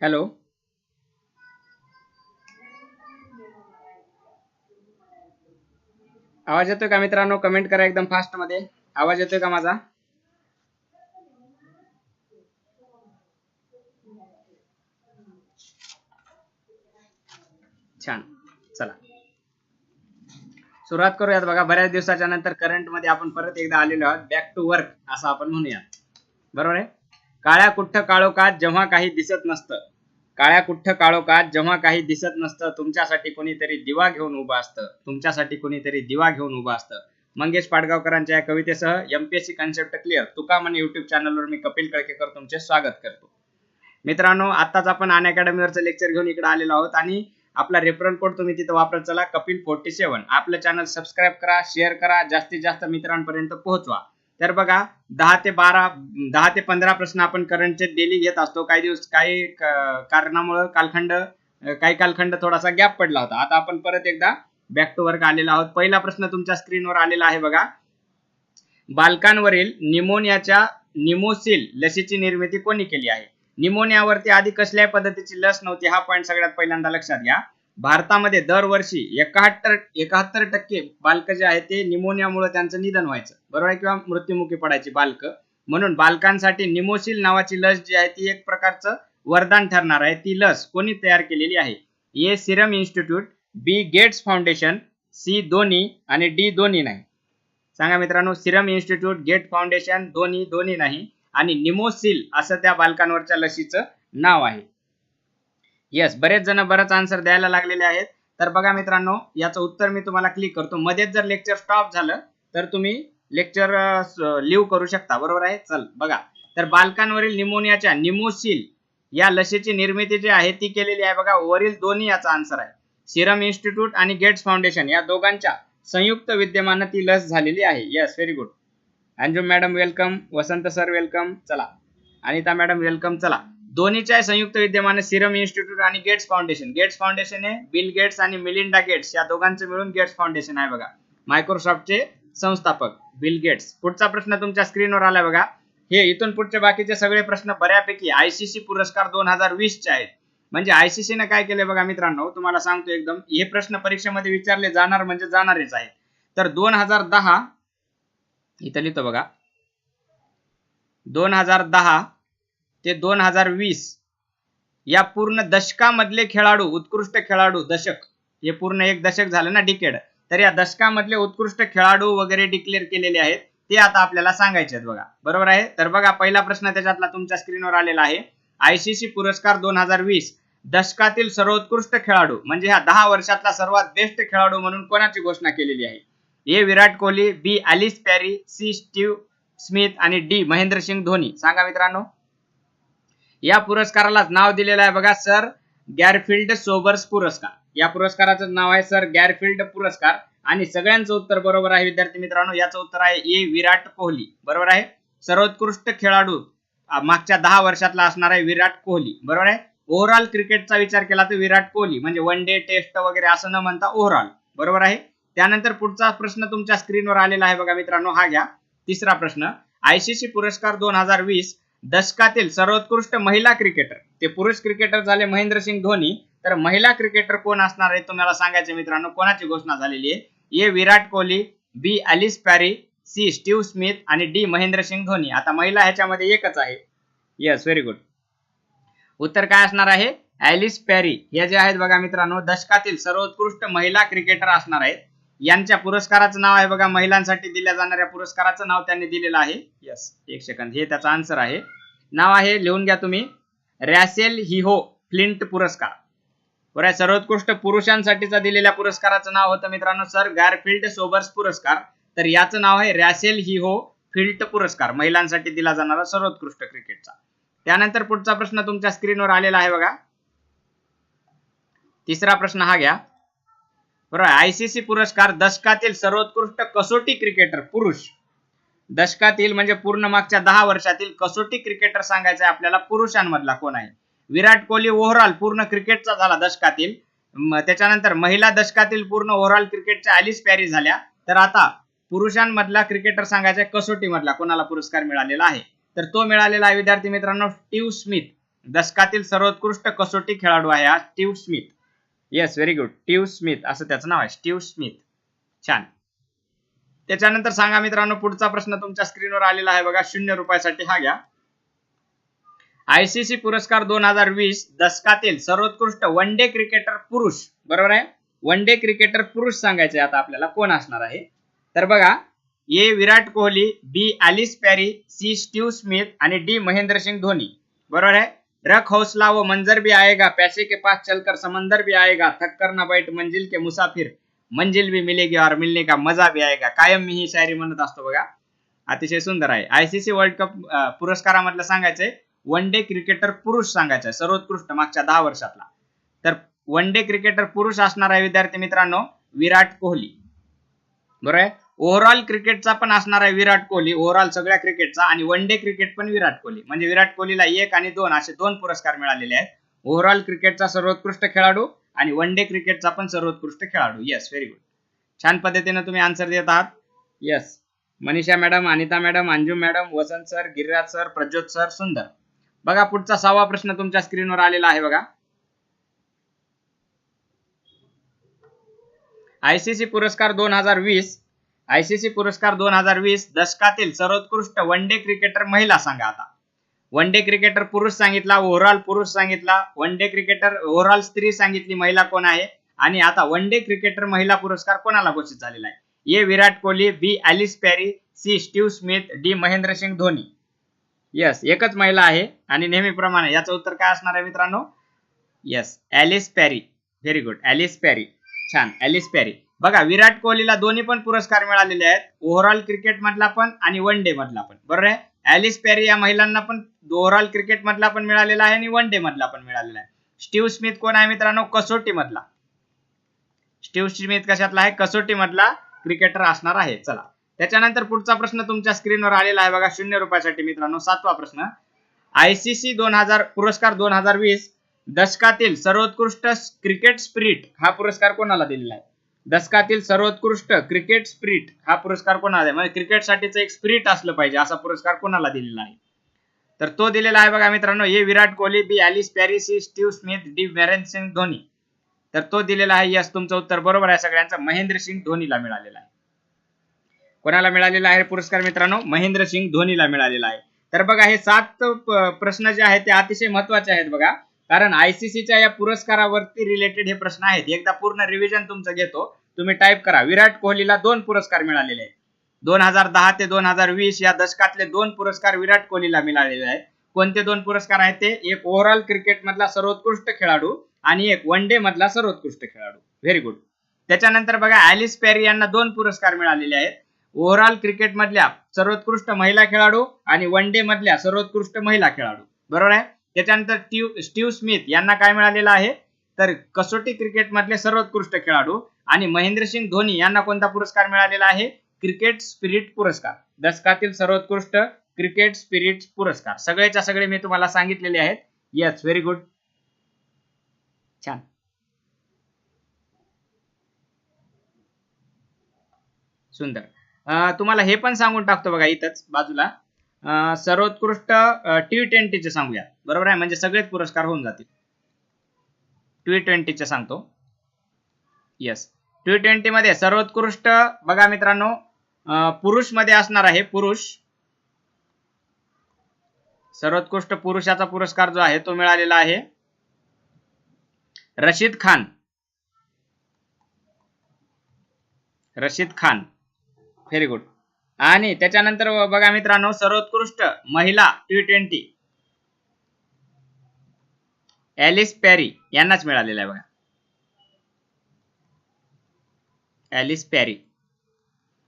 Hello. आवाज येतोय का मित्रांनो? कमेंट करा एकदम फास्टमध्ये. आवाज येतोय का माझा? छान. चला. सुरुवात करूयात बघा. बऱ्याच दिवसाच्या नंतर करंटमध्ये आपण परत एकदा आलेलो आहोत. बॅक टू वर्क असं आपण म्हणूयात. बरोबर आहे? काळ्या कुठ्ठ काळोखात जेव्हा काही दिसत नसतं. काळ्या कुठ्ठ काळोखात जेव्हा काही दिसत नसतं तुमच्यासाठी कोणीतरी दिवा घेऊन उभं असतं. तुमच्यासाठी कोणीतरी दिवा घेऊन उभं असतं. मंगेश पाडगावकरांच्या या कवितेसह एमपीएससी कन्सेप्ट क्लिअर तुका म्हणे युट्यूब चॅनलवर मी कपिल कळकेकर तुमचे स्वागत करतो. मित्रांनो आताच आपण अन अकॅडमीवरचं लेक्चर घेऊन इकडे आलेलो आहोत आणि आपला रेफरल कोड तुम्ही तिथं वापरत चला कपिल फोर्टी सेवन आपलं चॅनल सबस्क्राईब करा शेअर करा जास्तीत जास्त मित्रांपर्यंत पोहोचवा. तर बघा दहा ते बारा दहा ते पंधरा प्रश्न आपण करंटचे डेली घेत असतो. काही दिवस काही कारणामुळं कालखंड काही कालखंड थोडासा गॅप पडला होता. आता आपण परत एकदा बॅक टू वर्क आलेला आहोत. पहिला प्रश्न तुमच्या स्क्रीनवर आलेला आहे बघा. बालकांवरील निमोनियाच्या निमोसिल लसीची निर्मिती कोणी केली आहे? निमोनियावरती आधी कसल्याही पद्धतीची लस नव्हती. हा पॉईंट सगळ्यात पहिल्यांदा लक्षात घ्या. भारतामध्ये दरवर्षी एकाहत्तर एकाहत्तर टक्के बालक जे आहे ते निमोनियामुळे त्यांचं निधन व्हायचं. बरोबर आहे किंवा मृत्युमुखी पडायची बालक? म्हणून बालकांसाठी निमोसिल नावाची लस जी आहे ती एक प्रकारचं वरदान ठरणार आहे. ती लस कोणी तयार केलेली आहे? A. Serum Institute B. Gates Foundation C. दोन्ही आणि डी. दोन्ही नाही. सांगा मित्रांनो सिरम इन्स्टिट्यूट गेट फाउंडेशन दोन्ही दोन्ही नाही. आणि निमोसिल असं त्या बालकांवरच्या लसीचं नाव आहे. येस बरेच जण बरंच आन्सर द्यायला लागलेले आहेत. तर बघा मित्रांनो याचं उत्तर मी तुम्हाला क्लिक करतो. मध्येच जर लेक्चर स्टॉप झालं तर तुम्ही लेक्चर लिव्ह करू शकता. बरोबर आहे? चल बघा. तर बालकांवरील निमोनियाच्या निमोसिल या लसीची निर्मिती जी आहे ती केलेली आहे बघा. वरील दोन्ही याचा आन्सर आहे. सिरम इन्स्टिट्यूट आणि गेट्स फाउंडेशन या दोघांच्या संयुक्त विद्यमानं ती लस झालेली आहे. Yes very good Anjum madam welcome Vasant sir welcome चला. अनिता मॅडम वेलकम चला. दोन्हीच्या संयुक्त विद्यमाने सिरम इन्स्टिट्यूट आणि गेट्स फाउंडेशन. गेट्स फाउंडेशन आहे बिल गेट्स आणि मिलिंडा गेट्स या दोघांचं मिळून गेट्स फाउंडेशन आहे बघा. मायक्रोसॉफ्टचे संस्थापक बिल गेट्स. पुढचा प्रश्न तुमच्या स्क्रीनवर आलाय बघा. हे इथून पुढचे बाकीचे सगळे प्रश्न बऱ्यापैकी आयसीसी पुरस्कार दोन हजार वीस चे आहेत. म्हणजे आयसीसी ने काय केले बघा मित्रांनो तुम्हाला सांगतो एकदम हे प्रश्न परीक्षेमध्ये विचारले जाणार म्हणजे जाणारच आहे. तर दोन हजार दहा इथं लिहितो बघा. दोन हजार दहा ते दोन हजार वीस. या पूर्ण दशकामधले खेळाडू उत्कृष्ट खेळाडू दशक. हे पूर्ण एक दशक झालं ना डिकेड तर या दशकामधले उत्कृष्ट खेळाडू वगैरे डिक्लेअर केलेले आहेत ते आता आपल्याला सांगायचे आहेत बघा. बरोबर आहे? तर बघा पहिला प्रश्न त्याच्यातला तुमच्या स्क्रीनवर आलेला आहे. आयसीसी पुरस्कार दोन हजार वीस. दशकातील सर्वोत्कृष्ट खेळाडू म्हणजे ह्या दहा वर्षातला सर्वात बेस्ट खेळाडू म्हणून कोणाची घोषणा केलेली आहे? A Virat Kohli B Alice Perry C Steve Smith आणि डी महेंद्रसिंग धोनी. सांगा मित्रांनो. या पुरस्कारालाच नाव दिलेलं आहे बघा सर गॅरफिल्ड सोबर्स पुरस्कार. या पुरस्काराचं नाव आहे सर गॅरफिल्ड पुरस्कार. आणि सगळ्यांचं उत्तर बरोबर आहे विद्यार्थी मित्रांनो. याचं उत्तर आहे ए विराट कोहली. बरोबर आहे? सर्वोत्कृष्ट खेळाडू मागच्या दहा वर्षातला असणार आहे विराट कोहली. बरोबर आहे? ओव्हरऑल क्रिकेटचा विचार केला तर विराट कोहली म्हणजे वन डे टेस्ट वगैरे असं न म्हणता ओव्हरऑल बरोबर आहे? त्यानंतर पुढचा प्रश्न तुमच्या स्क्रीनवर आलेला आहे बघा मित्रांनो हा घ्या. तिसरा प्रश्न आयसीसी पुरस्कार दोन हजार वीस दशकातील सर्वोत्कृष्ट महिला क्रिकेटर. ते पुरुष क्रिकेटर झाले महेंद्रसिंग धोनी. तर महिला क्रिकेटर कोण असणार आहे? तुम्हाला सांगायचे मित्रांनो. कोणाची घोषणा झालेली आहे? A. Virat Kohli B. Alice Perry C. Steve Smith आणि डी. महेंद्रसिंग धोनी. आता महिला ह्याच्यामध्ये एकच आहे. येस व्हेरी गुड उत्तर काय असणार आहे? Ellyse Perry. हे जे आहेत बघा मित्रांनो दशकातील सर्वोत्कृष्ट महिला क्रिकेटर असणार आहेत. यांच्या पुरस्काराचं नाव आहे बघा महिलांसाठी दिल्या जाणाऱ्या पुरस्काराचं नाव त्यांनी दिलेलं आहे. यस एक सेकंद हे त्याचा आन्सर आहे. नाव आहे लिहून घ्या तुम्ही. रॅसेल हिहो फ्लिंट पुरस्कार. बरं सर्वोत्कृष्ट पुरुषांसाठीचा दिलेल्या पुरस्काराचं नाव होतं मित्रांनो सर गॅरफिल्ड सोबर्स पुरस्कार. तर याचं नाव आहे रॅसेल हिहो फिल्ट पुरस्कार महिलांसाठी दिला जाणारा सर्वोत्कृष्ट क्रिकेटचा. त्यानंतर पुढचा प्रश्न तुमच्या स्क्रीनवर आलेला आहे बघा. तिसरा प्रश्न हा घ्या. बरोबर? आयसीसी पुरस्कार दशकातील सर्वोत्कृष्ट कसोटी क्रिकेटर पुरुष. दशकातील म्हणजे पूर्ण मागच्या दहा वर्षातील कसोटी क्रिकेटर सांगायचं आहे आपल्याला पुरुषांमधला कोण आहे? विराट कोहली ओव्हरऑल पूर्ण क्रिकेटचा झाला दशकातील. त्याच्यानंतर महिला दशकातील पूर्ण ओव्हरऑल क्रिकेटच्या आलीस पॅरी झाल्या. तर आता पुरुषांमधला क्रिकेटर सांगायचा कसोटी मधला कोणाला पुरस्कार मिळालेला आहे? तर तो मिळालेला आहे विद्यार्थी मित्रांनो स्टीव्ह स्मिथ. दशकातील सर्वोत्कृष्ट कसोटी खेळाडू आहे हा Steve Smith. Yes very good Steve Smith असं त्याचं नाव आहे. स्टीव स्मिथ छान. त्याच्यानंतर सांगा मित्रांनो पुढचा प्रश्न तुमच्या स्क्रीनवर आलेला आहे बघा. शून्य रुपयासाठी हा घ्या. आयसीसी पुरस्कार दोन हजार वीस दशकातील सर्वोत्कृष्ट वन डे क्रिकेटर पुरुष. बरोबर आहे? वन डे क्रिकेटर पुरुष सांगायचे आता आपल्याला. कोण असणार आहे? तर बघा A Virat Kohli B Alice Perry C Steve Smith आणि डी महेंद्रसिंग धोनी. बरोबर आहे? रख हौसला वो मंजर भी आएगा पैसे के पास चलकर समंदर भी आएगा थक कर ना बैठ मंजिल के मुसाफिर। मंजिल भी मिलेगी और मिलने का मजा भी आएगा। कायम मी ही शायरी म्हणत असतो बघा. अतिशय सुंदर आहे. आयसीसी वर्ल्ड कप पुरस्कारामधलं सांगायचंय वन डे क्रिकेटर पुरुष सांगायचंय आहे. सर्वोत्कृष्ट मागच्या दहा वर्षातला. तर वन डे क्रिकेटर पुरुष असणार आहे विद्यार्थी मित्रांनो विराट कोहली. बरोबर आहे? ओव्हरऑल क्रिकेटचा पण असणार आहे विराट कोहली. ओव्हरऑल सगळ्या क्रिकेटचा आणि वन डे क्रिकेट पण विराट कोहली. म्हणजे विराट कोहलीला एक आणि दोन असे दोन पुरस्कार मिळालेले आहेत. ओव्हरऑल क्रिकेटचा सर्वोत्कृष्ट खेळाडू आणि वन डे क्रिकेटचा पण सर्वोत्कृष्ट खेळाडू. येस व्हेरी गुड छान पद्धतीने तुम्ही आन्सर देत आहात. Yes Manisha madam Anita madam Anju madam Vasant sir Giriraj sir Prajyot sir सुंदर. बघा पुढचा सहावा प्रश्न तुमच्या स्क्रीनवर आलेला आहे बघा. आयसीसी पुरस्कार दोन हजार वीस आयसीसी पुरस्कार दोन हजार वीस दशकातील सर्वोत्कृष्ट वन डे क्रिकेटर महिला सांगा आता. वन डे क्रिकेटर पुरुष सांगितला ओव्हरऑल पुरुष सांगितला वन डे क्रिकेटर ओव्हरऑल स्त्री सांगितली महिला कोण आहे? आणि आता वन डे क्रिकेटर महिला पुरस्कार कोणाला घोषित झालेला आहे? A. Virat Kohli B. Alice Perry C. Steve Smith D. Mahendra Singh Dhoni. Yes एकच महिला आहे आणि नेहमीप्रमाणे याचं उत्तर काय असणार आहे मित्रांनो? Yes Ellyse Perry. Very good Ellyse Perry. छान. Ellyse Perry. बघा विराट कोहलीला दोन्ही पण पुरस्कार मिळालेले आहेत. ओव्हरऑल क्रिकेट मधला पण आणि वन डे मधला पण. बरोबर आहे? ॲलिस पॅरी या महिलांना पण ओव्हरऑल क्रिकेट मधला पण मिळालेला आहे आणि वन डे मधला पण मिळालेला आहे. स्टीव्ह स्मिथ कोण आहे मित्रांनो? कसोटी मधला. स्टीव्ह स्मिथ कशातला आहे? कसोटी मधला क्रिकेटर असणार आहे. चला. त्याच्यानंतर पुढचा प्रश्न तुमच्या स्क्रीनवर आलेला आहे बघा शून्य रुपयासाठी मित्रांनो. सातवा प्रश्न. आयसीसी दोन हजार पुरस्कार दोन हजार वीस दशकातील सर्वोत्कृष्ट क्रिकेट स्पिरिट हा पुरस्कार कोणाला दिलेला आहे? दशकातील सर्वोत्कृष्ट क्रिकेट स्प्रिट हा पुरस्कार कोणाला आहे म्हणजे क्रिकेटसाठीचं एक स्प्रिट असलं पाहिजे असा पुरस्कार कोणाला दिलेला आहे? तर तो दिलेला आहे बघा मित्रांनो A Virat Kohli B Alice Paris Steve Smith D Mahendra Singh Dhoni. तर तो दिलेला आहे यस तुमचं उत्तर बरोबर आहे सगळ्यांचं. महेंद्र सिंग धोनीला मिळालेला आहे. कोणाला मिळालेला आहे पुरस्कार मित्रांनो? महेंद्र सिंग धोनीला मिळालेला आहे. तर बघा हे सात प्रश्न जे आहेत ते अतिशय महत्त्वाचे आहेत बघा. कारण आयसीसीच्या या पुरस्कारावरती रिलेटेड हे प्रश्न आहेत. एकदा पूर्ण रिव्हिजन तुमचं घेतो. तुम्ही टाईप करा. विराट कोहलीला दोन पुरस्कार मिळालेले आहेत. दोन हजार दहा ते दोन हजार वीस या दशकातले दोन पुरस्कार विराट कोहलीला मिळालेले आहेत. कोणते दोन पुरस्कार आहेत ते? एक ओव्हरऑल क्रिकेट मधला सर्वोत्कृष्ट खेळाडू आणि एक वन डे मधला सर्वोत्कृष्ट खेळाडू. व्हेरी गुड त्याच्यानंतर बघा अॅलिस पॅरी यांना दोन पुरस्कार मिळालेले आहेत. ओव्हरऑल क्रिकेट मधल्या सर्वोत्कृष्ट महिला खेळाडू आणि वन डे मधल्या सर्वोत्कृष्ट महिला खेळाडू. बरोबर आहे? त्याच्यानंतर स्टीव स्टीव्ह स्मिथ यांना काय मिळालेलं आहे? तर कसोटी क्रिकेट मधले सर्वोत्कृष्ट खेळाडू आणि महेंद्रसिंग धोनी यांना कोणता पुरस्कार मिळालेला आहे? क्रिकेट स्पिरिट पुरस्कार. दशकातील सर्वोत्कृष्ट क्रिकेट स्पिरिट पुरस्कार. सगळेच्या सगळे मी तुम्हाला सांगितलेले आहेत. येस व्हेरी गुड छान. सुंदर. तुम्हाला हे पण सांगून टाकतो बघा इथंच बाजूला. सर्वोत्कृष्ट टी ट्वेंटीचे सांगूया. बरोबर आहे? म्हणजे सगळेच पुरस्कार होऊन जातील. टी ट्वेंटीचे सांगतो. येस टी ट्वेंटीमध्ये सर्वोत्कृष्ट बघा मित्रांनो पुरुषमध्ये असणार आहे पुरुष. सर्वोत्कृष्ट पुरुषाचा पुरस्कार जो आहे तो मिळालेला आहे. रशीद खान. रशीद खान. व्हेरी गुड आणि त्याच्यानंतर बघा मित्रांनो सर्वोत्कृष्ट महिला टी ट्वेंटी ॲलिस पॅरी यांनाच मिळालेला आहे बघा. Alice Perry.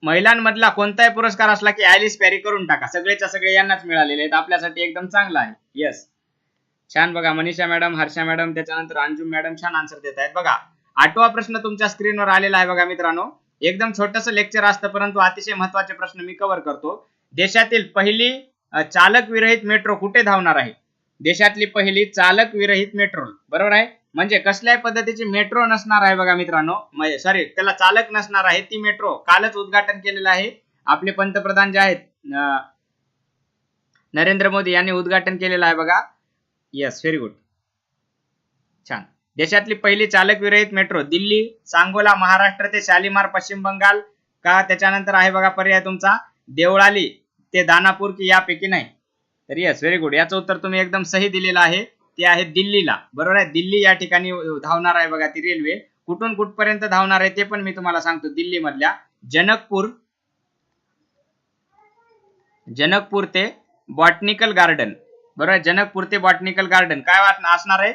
महिलांमधला कोणताही पुरस्कार असला की ॲलिस पॅरी करून टाका. सगळेच्या सगळे यांनाच मिळालेले आहेत. आपल्यासाठी एकदम चांगला आहे. येस छान बघा. मनीषा मॅडम हर्षा मॅडम त्याच्यानंतर अंजुम मॅडम छान आन्सर देत आहेत. बघा आठवा प्रश्न तुमच्या स्क्रीनवर आलेला आहे बघा मित्रांनो. एकदम छोटस लेक्चर असतं परंतु अतिशय महत्त्वाचे प्रश्न मी कव्हर करतो. देशातील पहिली चालक विरहित मेट्रो कुठे धावणार आहे? देशातली पहिली चालक विरहित मेट्रो बरोबर आहे? म्हणजे कसल्याही पद्धतीची मेट्रो नसणार आहे बघा मित्रांनो. म्हणजे, सॉरी त्याला चालक नसणार आहे ती मेट्रो कालच उद्घाटन केलेलं आहे. आपले पंतप्रधान जे आहेत नरेंद्र मोदी यांनी उद्घाटन केलेलं आहे बघा. येस व्हेरी गुड छान. देशातली पहिली चालक विरहित मेट्रो दिल्ली सांगोला महाराष्ट्र ते शालिमार पश्चिम बंगाल का? त्याच्यानंतर आहे बघा पर्याय तुमचा. देवळाली ते दानापूर की यापैकी नाही. तर येस व्हेरी गुड याचं उत्तर तुम्ही एकदम सही दिलेलं आहे. ते आहे दिल्लीला. बरोबर आहे? दिल्ली या ठिकाणी धावणार आहे बघा ती रेल्वे कुठून कुठपर्यंत धावणार आहे ते पण मी तुम्हाला सांगतो दिल्ली मधल्या जनकपूर जनकपूर ते बॉटनिकल गार्डन. बरोबर आहे? जनकपूर ते बॉटनिकल गार्डन. काय वाटणं? असणार आहे?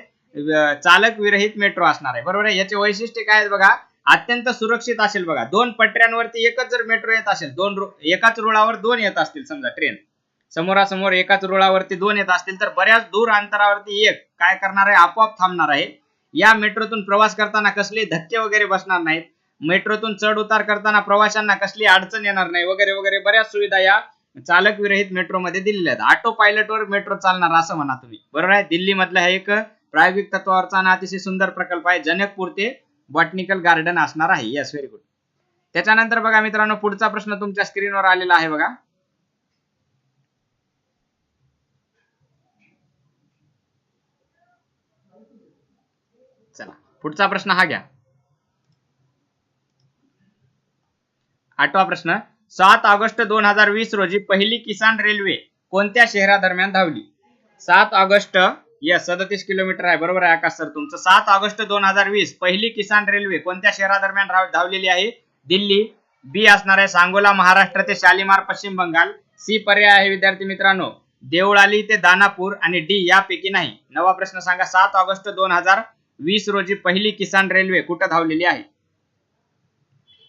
चालक विरहित मेट्रो असणार आहे. बरोबर आहे? याचे वैशिष्ट्य काय आहेत बघा? अत्यंत सुरक्षित असेल बघा. दोन पटऱ्यांवरती एकच जर मेट्रो येत असेल दोन रो- एकाच रुळावर दोन येत असतील समजा ट्रेन समोरासमोर एकाच रुळावरती दोन येत असतील तर बऱ्याच दूर अंतरावरती एक. काय करणार आहे? आपोआप थांबणार आहे. या मेट्रोतून प्रवास करताना कसले धक्के वगैरे बसणार नाहीत. मेट्रोतून चढ उतार करताना प्रवाशांना कसली अडचण येणार नाही. वगैरे वगैरे बऱ्याच सुविधा या चालक विरहित मेट्रोमध्ये दिलेल्या आहेत. ऑटो पायलटवर मेट्रो चालणार असं म्हणा तुम्ही. बरोबर आहे? दिल्ली मधला हा एक प्रायोगिक तत्वावरचा आणि अतिशय सुंदर प्रकल्प आहे. जनकपूर ते बॉटनिकल गार्डन असणार आहे. येस व्हेरी गुड त्याच्यानंतर बघा मित्रांनो पुढचा प्रश्न तुमच्या स्क्रीनवर आलेला आहे बघा चला पुढचा प्रश्न हा घ्या. आठवा प्रश्न सात ऑगस्ट दोन हजार वीस रोजी पहिली किसान रेल्वे कोणत्या शहरादरम्यान धावली? सात ऑगस्ट यस सदतीस किलोमीटर आहे बरोबर आहे आकाश सर तुमचं. सात ऑगस्ट दोन हजार वीस पहिली किसान रेल्वे कोणत्या शहरादरम्यान धाव- धावलेली आहे? दिल्ली बी असणार आहे सांगोला महाराष्ट्र ते शालिमार पश्चिम बंगाल. सी पर्याय आहे विद्यार्थी मित्रांनो. देवळाली ते दानापूर आणि डी यापैकी नाही. नवा प्रश्न सांगा सात ऑगस्ट दोन हजार वीस रोजी पहिली किसान रेल्वे कुठं धावलेली आहे?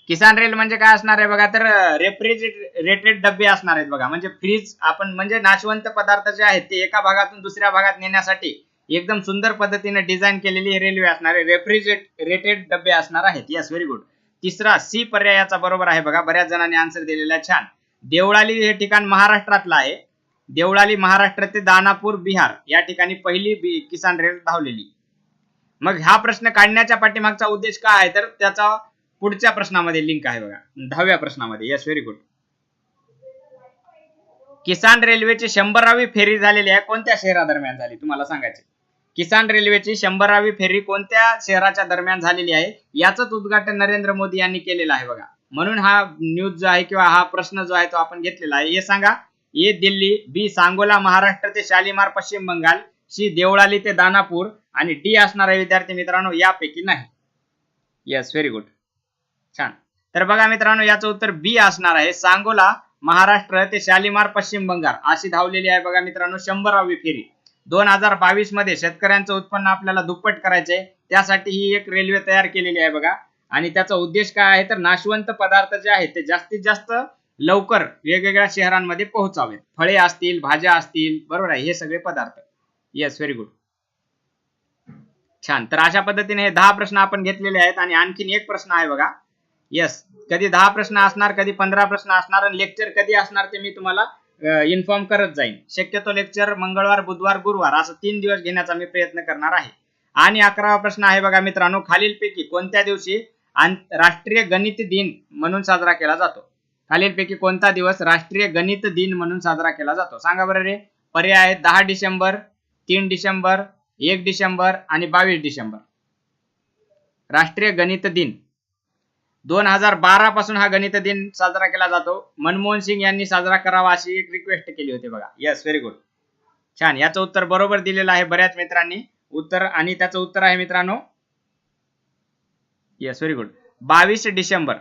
किसान रेल म्हणजे काय असणार आहे बघा? तर रेफ्रिजरेटेड डबे असणार आहेत बघा. म्हणजे फ्रीज आपण म्हणजे नाशवंत पदार्थ जे आहेत ते एका भागातून दुसऱ्या भागात नेण्यासाठी एकदम सुंदर पद्धतीने डिझाईन केलेली ही रेल्वे असणार आहे. रेफ्रिजरेटेड डबे असणार आहेत. येस व्हेरी गुड तिसरा सी पर्यायाचा बरोबर आहे बघा. बऱ्याच जणांनी आन्सर दिलेला छान. देवळाली हे ठिकाण महाराष्ट्रातलं आहे. देवळाली महाराष्ट्र ते दानापूर बिहार या ठिकाणी पहिली किसान रेल धावलेली. मग हा प्रश्न काढण्याच्या पाठीमागचा उद्देश काय आहे? तर त्याचा पुढच्या प्रश्नामध्ये लिंक आहे बघा. दहाव्या प्रश्नामध्ये. येस व्हेरी गुड किसान रेल्वेची शंभरावी फेरी झालेली आहे. कोणत्या शहरादरम्यान झाली? तुम्हाला सांगायचे. किसान रेल्वेची शंभरावी फेरी कोणत्या शहराच्या दरम्यान झालेली आहे? याच उद्घाटन नरेंद्र मोदी यांनी केलेलं आहे बघा. म्हणून हा न्यूज जो आहे किंवा हा प्रश्न जो आहे तो आपण घेतलेला आहे. हे सांगा. ए दिल्ली बी सांगोला महाराष्ट्र ते शालिमार पश्चिम बंगाल. सी देवळाली ते दानापूर आणि डी असणार आहे विद्यार्थी मित्रांनो यापैकी नाही. येस व्हेरी गुड छान. तर बघा मित्रांनो याचं उत्तर बी असणार आहे. सांगोला महाराष्ट्र ते शालिमार पश्चिम बंगाल अशी धावलेली आहे बघा मित्रांनो शंभरावी फेरी. दोन हजार बावीसमध्ये शेतकऱ्यांचं उत्पन्न आपल्याला दुप्पट करायचंय. त्यासाठी ही एक रेल्वे तयार केलेली आहे बघा. आणि त्याचा उद्देश काय आहे तर नाशवंत पदार्थ जे आहेत ते जास्तीत जास्त लवकर वेगवेगळ्या शहरांमध्ये पोहोचावेत. फळे असतील भाज्या असतील बरोबर आहे हे सगळे पदार्थ. येस व्हेरी गुड छान. तर अशा पद्धतीने हे दहा प्रश्न आपण घेतलेले आहेत आणि आणखीन एक प्रश्न आहे बघा. येस कधी दहा प्रश्न असणार कधी पंधरा प्रश्न असणार आणि लेक्चर कधी असणार ते मी तुम्हाला इन्फॉर्म करत जाईन. शक्यतो लेक्चर मंगळवार बुधवार गुरुवार असं तीन दिवस घेण्याचा मी प्रयत्न करणार आहे. आणि अकरावा प्रश्न आहे बघा मित्रांनो खालीलपैकी कोणत्या दिवशी राष्ट्रीय गणित दिन म्हणून साजरा केला जातो? खालीलपैकी कोणता दिवस राष्ट्रीय गणित दिन म्हणून साजरा केला जातो? सांगा बरं रे. पर्याय आहेत दहा डिसेंबर तीन डिसेंबर एक डिसेंबर आणि बावीस डिसेंबर. राष्ट्रीय गणित दिन. दोन हजार बारा पासून हा गणित दिन साजरा केला जातो. मनमोहन सिंग यांनी साजरा करावा अशी एक रिक्वेस्ट केली होती बघा. येस व्हेरी गुड छान. याचं उत्तर बरोबर दिलेलं आहे बऱ्याच मित्रांनी. उत्तर आणि त्याचं उत्तर आहे मित्रांनो. येस व्हेरी गुड बावीस डिसेंबर.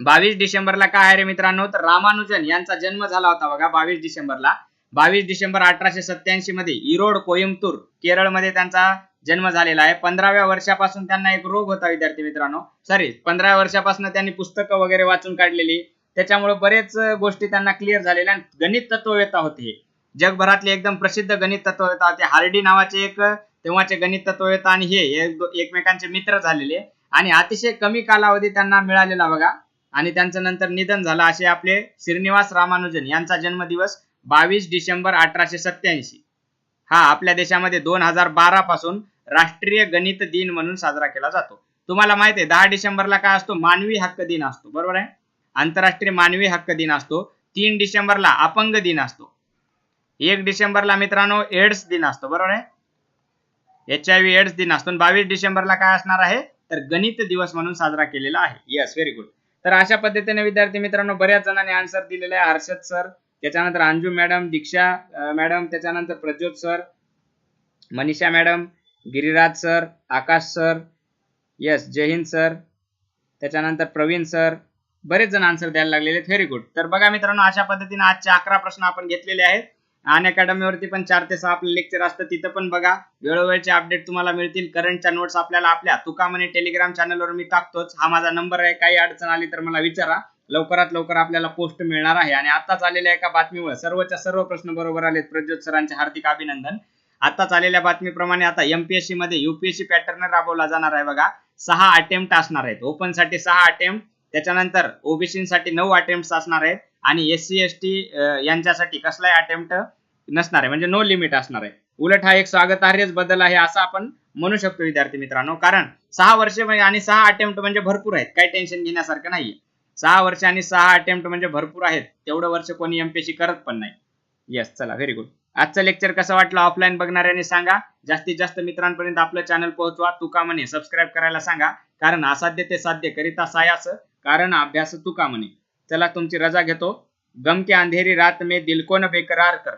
बावीस डिसेंबरला काय आहे रे मित्रांनो? तर रामानुजन यांचा जन्म झाला होता बघा बावीस डिसेंबरला. बावीस डिसेंबर अठराशे सत्याऐंशी मध्ये इरोड कोइंबतूर केरळमध्ये त्यांचा जन्म झालेला आहे. पंधराव्या वर्षापासून त्यांना एक रोग होता विद्यार्थी मित्रांनो. सॉरी पंधराव्या वर्षापासून त्यांनी पुस्तकं वगैरे वाचून काढलेली. त्याच्यामुळे बरेच गोष्टी त्यांना क्लिअर झालेल्या गणित तत्ववेता होते जगभरातले एकदम प्रसिद्ध गणित तत्ववेता होते. हार्डी नावाचे एक तेव्हाचे गणित तत्ववेता आणि हे एकमेकांचे मित्र झालेले. आणि अतिशय कमी कालावधी त्यांना मिळालेला बघा. आणि त्यांचं नंतर निधन झालं. असे आपले श्रीनिवास रामानुजन यांचा जन्मदिवस बावीस डिसेंबर अठराशे सत्याऐंशी हा आपल्या देशामध्ये दोन हजार बारा पासून राष्ट्रीय गणित दिन म्हणून साजरा केला जातो. तुम्हाला माहीत आहे दहा डिसेंबरला काय असतो? मानवी हक्क दिन असतो. बरोबर आहे? आंतरराष्ट्रीय मानवी हक्क दिन असतो. तीन डिसेंबरला अपंग दिन असतो. एक डिसेंबरला मित्रांनो एड्स दिन असतो. बरोबर आहे? एच आय व्ही एड्स दिन असतो. बावीस डिसेंबरला काय असणार आहे? तर गणित दिवस म्हणून साजरा केलेला आहे. येस व्हेरी गुड तर अशा पद्धतीने विद्यार्थी मित्रांनो बऱ्याच जणांनी आन्सर दिलेला आहे. हर्षद सर त्याच्यानंतर अंजू मॅडम दीक्षा मॅडम त्याच्यानंतर Prajyot sir Manisha madam Giriraj sir Akash sir yes जय हिंद सर त्याच्यानंतर प्रवीण सर बरेच जण आन्सर द्यायला लागलेले आहेत. व्हेरी गुड तर बघा मित्रांनो अशा पद्धतीने आजचे अकरा प्रश्न आपण घेतलेले आहेत. आणि अकॅडमीवरती पण चार ते सहा आपले लेक्चर असतं तिथं पण बघा वेळोवेळचे अपडेट तुम्हाला मिळतील. करंटच्या नोट्स आपल्याला आपल्या तुकामने टेलिग्राम चॅनलवर मी टाकतोच. हा माझा नंबर आहे. काही अडचण आली तर मला विचारा. लवकरात लवकर आपल्याला पोस्ट मिळणार आहे. आणि आताच आलेल्या एका बातमीमुळे सर्वच्या सर्व प्रश्न बरोबर आलेत प्रज्योत सरांचे हार्दिक अभिनंदन. आताच आलेल्या बातमीप्रमाणे आता एमपीएससी मध्ये युपीएससी पॅटर्न राबवला जाणार आहे बघा. सहा अटेम्प्ट असणार आहेत. ओपनसाठी सहा अटेम्प्ट त्याच्यानंतर ओबीसीसाठी नऊ अटेम्प्ट असणार आहेत. आणि एस सी एस टी यांच्यासाठी कसलाही अटेम्प्ट नसणार आहे. म्हणजे नो लिमिट असणार आहे. उलट हा एक स्वागतार्हच बदल आहे असं आपण म्हणू शकतो विद्यार्थी मित्रांनो. कारण सहा वर्षे म्हणजे आणि सहा अटेम्प्ट म्हणजे भरपूर आहेत. काही टेन्शन घेण्यासारखं नाहीये. सहा वर्ष आणि सहा अटेम्प्ट म्हणजे भरपूर आहेत. तेवढं वर्ष कोणी एमपीएससी करत पण नाही. येस चला व्हेरी गुड आजचं लेक्चर कसं वाटलं ऑफलाईन बघणाऱ्यांनी सांगा. जास्तीत जास्त मित्रांपर्यंत आपलं चॅनल पोहोचवा. तुका म्हणे सबस्क्राईब करायला सांगा. कारण असाध्य ते साध्य करिता सायास कारण अभ्यास तुका म्हणे. चला तुमची रजा घेतो. गम के अंधेरी रात में दिल को न बेकरार कर.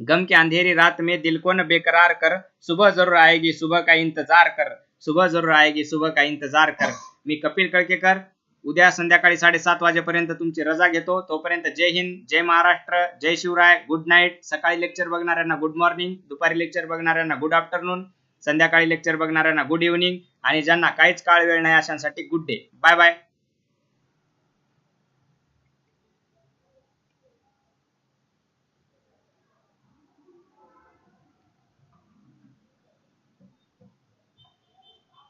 गम के अंधेरी रात में दिल को न बेकरार कर. सुबह जरूर आएगी सुबह का इंतजार कर. सुबह जरूर आएगी सुबह का इंतजार कर. मी कपिल कळकेकर उद्या संध्याकाळी साडेसात वाजेपर्यंत तुमची रजा घेतो. तोपर्यंत जय हिंद जय महाराष्ट्र जय शिवराय. गुड नाईट सकाळी लेक्चर बघणाऱ्यांना गुड मॉर्निंग दुपारी लेक्चर बघणाऱ्यांना गुड आफ्टरनून संध्याकाळी लेक्चर बघणाऱ्यांना गुड इव्हनिंग आणि ज्यांना काहीच काळ वेळ नाही अशांसाठी गुड डे बाय बाय